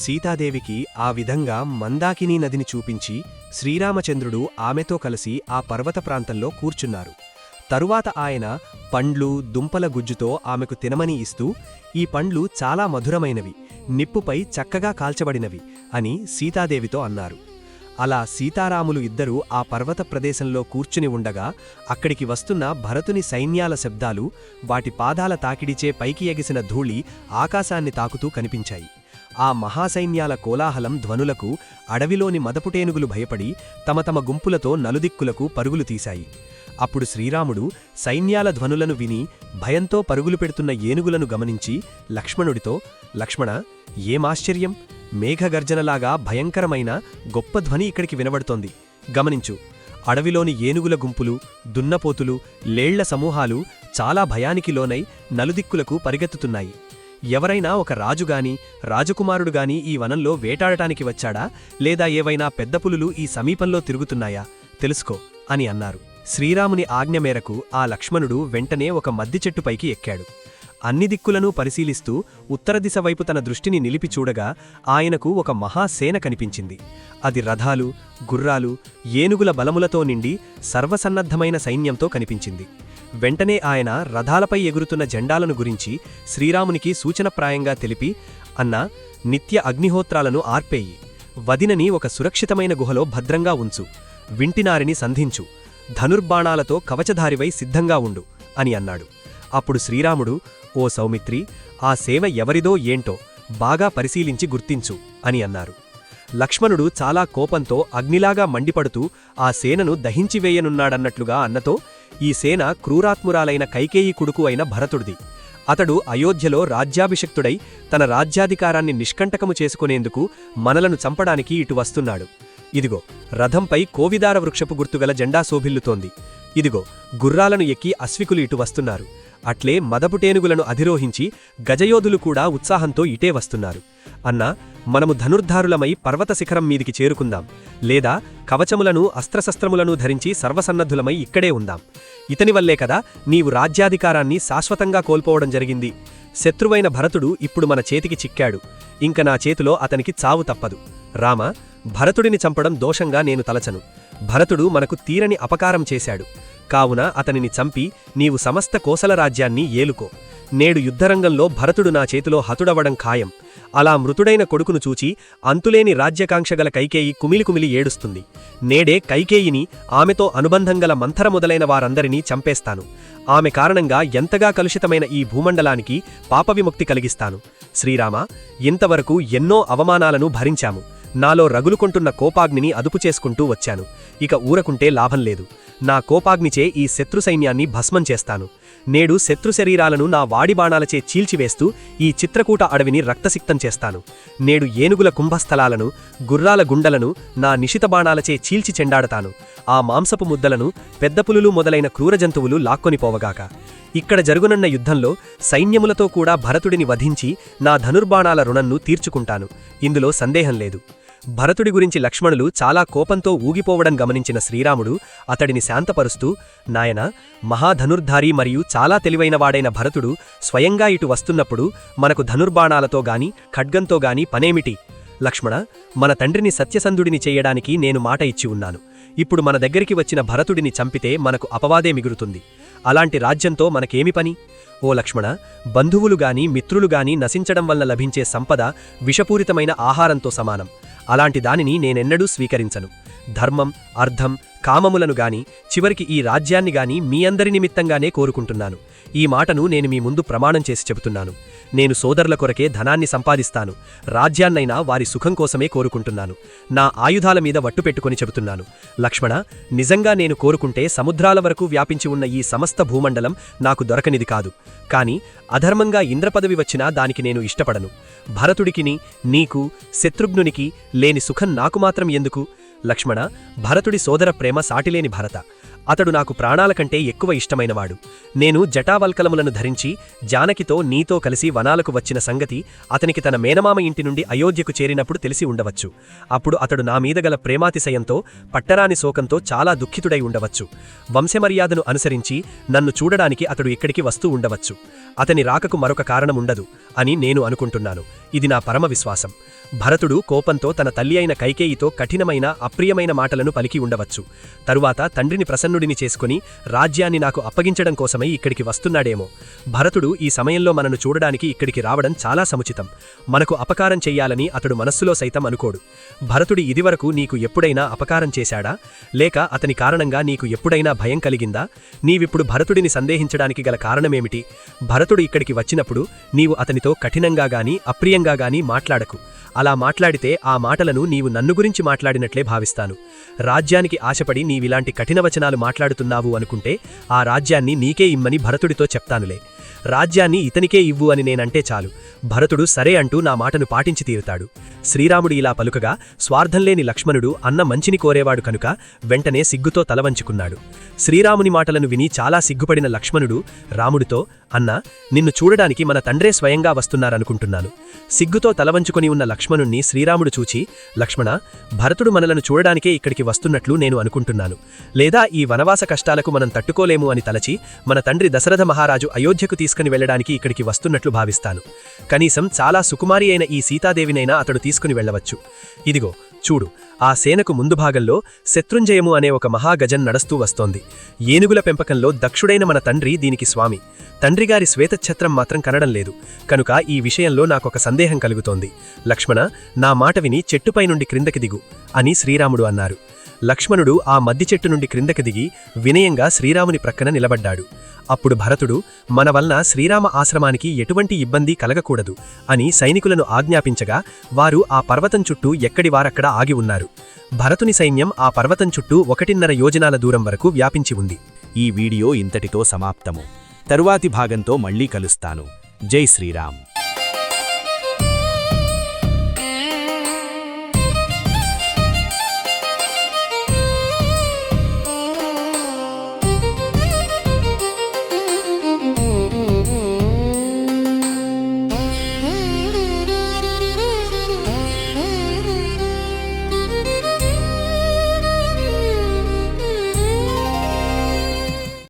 సీతాదేవికి ఆ విధంగా మందాకినీ నదిని చూపించి శ్రీరామచంద్రుడు ఆమెతో కలిసి ఆ పర్వత ప్రాంతంలో కూర్చున్నారు. తరువాత ఆయన పండ్లు దుంపల గుజ్జుతో ఆమెకు తినమని ఇస్తూ ఈ పండ్లు చాలా మధురమైనవి నిప్పుపై చక్కగా కాల్చబడినవి అని సీతాదేవితో అన్నారు. అలా సీతారాములు ఇద్దరూ ఆ పర్వత ప్రదేశంలో కూర్చుని ఉండగా అక్కడికి వస్తున్న భరతుని సైన్యాల శబ్దాలు వాటి పాదాల తాకిడిచే పైకి ఎగిసిన ధూళి ఆకాశాన్ని తాకుతూ కనిపించాయి. ఆ మహాసైన్యాల కోలాహలం ధ్వనులకు అడవిలోని మదపుటేనుగులు భయపడి తమ తమ గుంపులతో నలుదిక్కులకు పరుగులు తీశాయి. అప్పుడు శ్రీరాముడు సైన్యాల ధ్వనులను విని భయంతో పరుగులు పెడుతున్న ఏనుగులను గమనించి లక్ష్మణుడితో లక్ష్మణ ఏమాశ్చర్యం మేఘగర్జనలాగా భయంకరమైన గొప్ప ధ్వని ఇక్కడికి వినబడుతోంది. గమనించు అడవిలోని ఏనుగుల గుంపులు దున్నపోతులు లేళ్ళ సమూహాలు చాలా భయానికి లోనై నలుదిక్కులకు పరిగెత్తుతున్నాయి. ఎవరైనా ఒక రాజుగాని రాజకుమారుడుగాని ఈ వనంలో వేటాడటానికి వచ్చాడా? లేదా ఏవైనా పెద్ద పులులు ఈ సమీపంలో తిరుగుతున్నాయా? తెలుసుకో అని అన్నారు. శ్రీరాముని ఆజ్ఞ మేరకు ఆ లక్ష్మణుడు వెంటనే ఒక మద్ది చెట్టుపైకి ఎక్కాడు. అన్ని దిక్కులను పరిశీలిస్తూ ఉత్తర దిశ వైపు తన దృష్టిని నిలిపి చూడగా ఆయనకు ఒక మహాసేన కనిపించింది. అది రథాలు గుర్రాలు ఏనుగుల బలములతో నిండి సర్వసన్నద్ధమైన సైన్యంతో కనిపించింది. వెంటనే ఆయన రథాలపై ఎగురుతున్న జెండాలను గురించి శ్రీరామునికి సూచనప్రాయంగా తెలిపి అన్నా నిత్య అగ్నిహోత్రాలను ఆర్పేయి. వదినని ఒక సురక్షితమైన గుహలో భద్రంగా ఉంచు. వింటినారిని సంధించు. ధనుర్బాణాలతో కవచధారివై సిద్ధంగా ఉండు అని అన్నాడు. అప్పుడు శ్రీరాముడు ఓ సౌమిత్రి ఆ సేవ ఎవరిదో ఏంటో బాగా పరిశీలించి గుర్తించు అని అన్నారు. లక్ష్మణుడు చాలా కోపంతో అగ్నిలాగా మండిపడుతూ ఆ సేనను దహించివేయనున్నాడన్నట్లుగా అన్నతో ఈ సేన క్రూరాత్మురాలైన కైకేయి కొడుకు అయిన భరతుడిది. అతడు అయోధ్యలో రాజ్యాభిషక్తుడై తన రాజ్యాధికారాన్ని నిష్కంటకము చేసుకునేందుకు మనలను చంపడానికి ఇటు వస్తున్నాడు. ఇదిగో రథంపై కోవిదార వృక్షపు గుర్తుగల జెండా శోభిల్లుతోంది. ఇదిగో గుర్రాలను ఎక్కి అశ్వికులు ఇటు వస్తున్నారు. అట్లే మదపుటేనుగులను అధిరోహించి గజయోధులు కూడా ఉత్సాహంతో ఇటే వస్తున్నారు. అన్నా మనము ధనుర్ధారులమై పర్వత శిఖరం మీదికి చేరుకుందాం. లేదా కవచములను అస్త్రశస్త్రములను ధరించి సర్వసన్నద్ధులమై ఇక్కడే ఉందాం. ఇతని వల్లే కదా నీవు రాజ్యాధికారాన్ని శాశ్వతంగా కోల్పోవడం జరిగింది. శత్రువైన భరతుడు ఇప్పుడు మన చేతికి చిక్కాడు. ఇంక నా చేతిలో అతనికి చావు తప్పదు. రామ భరతుడిని చంపడం దోషంగా నేను తలచను. భరతుడు మనకు తీరని అపకారం చేశాడు. కావున అతనిని చంపి నీవు సమస్త కోసల రాజ్యాన్ని ఏలుకో. నేడు యుద్ధరంగంలో భరతుడు నా చేతిలో హతుడవడం ఖాయం. అలా మృతుడైన కొడుకును చూచి అంతులేని రాజ్యకాంక్షగల కైకేయి కుమిలి కుమిలి ఏడుస్తుంది. నేడే కైకేయిని ఆమెతో అనుబంధంగల మంథర మొదలైన వారందరినీ చంపేస్తాను. ఆమె కారణంగా ఎంతగా కలుషితమైన ఈ భూమండలానికి పాపవిముక్తి కలిగిస్తాను. శ్రీరామ ఇంతవరకు ఎన్నో అవమానాలను భరించాము. నాలో రగులుకొంటున్న కోపాగ్నిని అదుపు చేసుకుంటూ వచ్చాను. ఇక ఊరకుంటే లాభం లేదు. నా కోపాగ్నిచే ఈ శత్రు సైన్యాన్ని భస్మం చేస్తాను. నేడు శత్రు శరీరాలను నా వాడి బాణాలచే చీల్చివేస్తూ ఈ చిత్రకూట అడవిని రక్తసిక్తం చేస్తాను. నేడు ఏనుగుల కుంభస్థలాలను గుర్రాల గుండలను నా నిశిత బాణాలచే చీల్చి చెండాడతాను. ఆ మాంసపు ముద్దలను పెద్ద పులులు మొదలైన క్రూరజంతువులు లాక్కొనిపోవగాక ఇక్కడ జరుగునన్న యుద్ధంలో సైన్యములతో కూడా భరతుడిని వధించి నా ధనుర్బాణాల రుణంను తీర్చుకుంటాను. ఇందులో సందేహం లేదు. భరతుడి గురించి లక్ష్మణులు చాలా కోపంతో ఊగిపోవడం గమనించిన శ్రీరాముడు అతడిని శాంతపరుస్తూ నాయన మహాధనుర్ధారి మరియు చాలా తెలివైనవాడైన భరతుడు స్వయంగా ఇటు వస్తున్నప్పుడు మనకు ధనుర్బాణాలతో గాని ఖడ్గంతో గాని పనేమిటి? లక్ష్మణ మన తండ్రిని సత్యసంధుడిని చేయడానికి నేను మాట ఇచ్చి ఉన్నాను. ఇప్పుడు మన దగ్గరికి వచ్చిన భరతుడిని చంపితే మనకు అపవాదే మిగులుతుంది. అలాంటి రాజ్యంతో మనకేమి పని? ఓ లక్ష్మణ బంధువులుగాని మిత్రులుగాని నశించడం వల్ల లభించే సంపద విషపూరితమైన ఆహారంతో సమానం. అలాంటి దానిని నేనెన్నడూ స్వీకరించను. ధర్మం అర్థం కామములను గాని చివరికి ఈ రాజ్యాన్ని గాని మీ అందరి నిమిత్తంగానే కోరుకుంటున్నాను. ఈ మాటను నేను మీ ముందు ప్రమాణం చేసి చెబుతున్నాను. నేను సోదరుల కొరకే ధనాన్ని సంపాదిస్తాను. రాజ్యాన్నైనా వారి సుఖం కోసమే కోరుకుంటున్నాను. నా ఆయుధాల మీద వట్టు పెట్టుకుని చెబుతున్నాను. లక్ష్మణ నిజంగా నేను కోరుకుంటే సముద్రాల వరకు వ్యాపించి ఉన్న ఈ సమస్త భూమండలం నాకు దొరకనిది కాదు. కాని అధర్మంగా ఇంద్రపదవి వచ్చినా దానికి నేను ఇష్టపడను. భరతుడికిని నీకు శత్రుఘ్నునికి లేని సుఖం నాకు మాత్రం ఎందుకు? లక్ష్మణ భరతుడి సోదర ప్రేమ సాటిలేని భరత. అతడు నాకు ప్రాణాల కంటే ఎక్కువ ఇష్టమైనవాడు. నేను జటావల్కలములను ధరించి జానకితో నీతో కలిసి వనాలకు వచ్చిన సంగతి అతనికి తన మేనమామ ఇంటి నుండి అయోధ్యకు చేరినప్పుడు తెలిసి ఉండవచ్చు. అప్పుడు అతడు నా మీద గల ప్రేమాతిశయంతో పట్టరాని శోకంతో చాలా దుఃఖితుడై ఉండవచ్చు. వంశమర్యాదను అనుసరించి నన్ను చూడడానికి అతడు ఇక్కడికి వస్తూ ఉండవచ్చు. అతని రాకకు మరొక కారణం ఉండదు అని నేను అనుకుంటున్నాను. ఇది నా పరమ విశ్వాసం. భరతుడు కోపంతో తన తల్లి అయిన కైకేయితో కఠినమైన అప్రియమైన మాటలను పలికి ఉండవచ్చు. తరువాత తండ్రిని ప్రసన్నుడిని చేసుకుని రాజ్యాన్ని నాకు అప్పగించడం కోసమై ఇక్కడికి వస్తున్నాడేమో. భరతుడు ఈ సమయంలో మనను చూడడానికి ఇక్కడికి రావడం చాలా సముచితం. మనకు అపకారం చెయ్యాలని అతడు మనస్సులో సైతం అనుకోడు. భరతుడి ఇదివరకు నీకు ఎప్పుడైనా అపకారం చేశాడా? లేక అతని కారణంగా నీకు ఎప్పుడైనా భయం కలిగిందా? నీవిప్పుడు భరతుడిని సందేహించడానికి గల కారణమేమిటి? భరతుడు ఇక్కడికి వచ్చినప్పుడు నీవు అతనితో కఠినంగా గాని అప్రియంగా గాని మాట్లాడకు. అలా మాట్లాడితే ఆ మాటలను నీవు నన్ను గురించి మాట్లాడినట్లే భావిస్తాను. రాజ్యానికి ఆశపడి నీవిలాంటి కఠిన వచనాలు మాట్లాడుతున్నావు అనుకుంటే ఆ రాజ్యాన్ని నీకే ఇమ్మని భరతుడితో చెప్తానులే. రాజ్యాన్ని ఇతనికే ఇవ్వు అని నేనంటే చాలు. భరతుడు సరే అంటూ నా మాటను పాటించి తీరుతాడు. శ్రీరాముడు ఇలా పలుకగా స్వార్థంలేని లక్ష్మణుడు అన్న మంచిని కోరేవాడు కనుక వెంటనే సిగ్గుతో తలవంచుకున్నాడు. శ్రీరాముని మాటలను విని చాలా సిగ్గుపడిన లక్ష్మణుడు రాముడితో అన్నా నిన్ను చూడడానికి మన తండ్రే స్వయంగా వస్తున్నారనుకుంటున్నాను. సిగ్గుతో తలవంచుకొని ఉన్న లక్ష్మణుణ్ణి శ్రీరాముడు చూచి లక్ష్మణ భరతుడు మనలను చూడడానికే ఇక్కడికి వస్తున్నట్లు నేను అనుకుంటున్నాను. లేదా ఈ వనవాస కష్టాలకు మనం తట్టుకోలేము అని తలచి మన తండ్రి దశరథ మహారాజు అయోధ్యకు తీసుకుని వెళ్ళడానికి ఇక్కడికి వస్తున్నట్లు భావిస్తాను. కనీసం చాలా సుకుమారి అయిన ఈ సీతాదేవినైనా అతడు తీసుకుని వెళ్ళవచ్చు. ఇదిగో చూడు ఆ సేనకు ముందు భాగంలో శత్రుంజయము అనే ఒక మహాగజన్ నడుస్తూ వస్తోంది. ఏనుగుల పెంపకంలో దక్షుడైన మన తండ్రి దీనికి స్వామి. తండ్రిగారి శ్వేతఛత్రం మాత్రం కనడం లేదు. కనుక ఈ విషయంలో నాకొక సందేహం కలుగుతోంది. లక్ష్మణ నా మాట విని చెట్టుపై నుండి క్రిందకి దిగు అని శ్రీరాముడు అన్నారు. లక్ష్మణుడు ఆ మద్ది చెట్టు నుండి క్రిందకి దిగి వినయంగా శ్రీరాముని ప్రక్కన నిలబడ్డాడు. అప్పుడు భరతుడు మన వలన శ్రీరామ ఆశ్రమానికి ఎటువంటి ఇబ్బంది కలగకూడదు అని సైనికులను ఆజ్ఞాపించగా వారు ఆ పర్వతం చుట్టూ ఎక్కడి వారక్కడ ఆగి ఉన్నారు. భరతుని సైన్యం ఆ పర్వతం చుట్టూ ఒకటిన్నర యోజనాల దూరం వరకు వ్యాపించి ఉంది. ఈ వీడియో ఇంతటితో సమాప్తము. తరువాతి భాగంతో మళ్ళీ కలుస్తాను. జై శ్రీరామ్.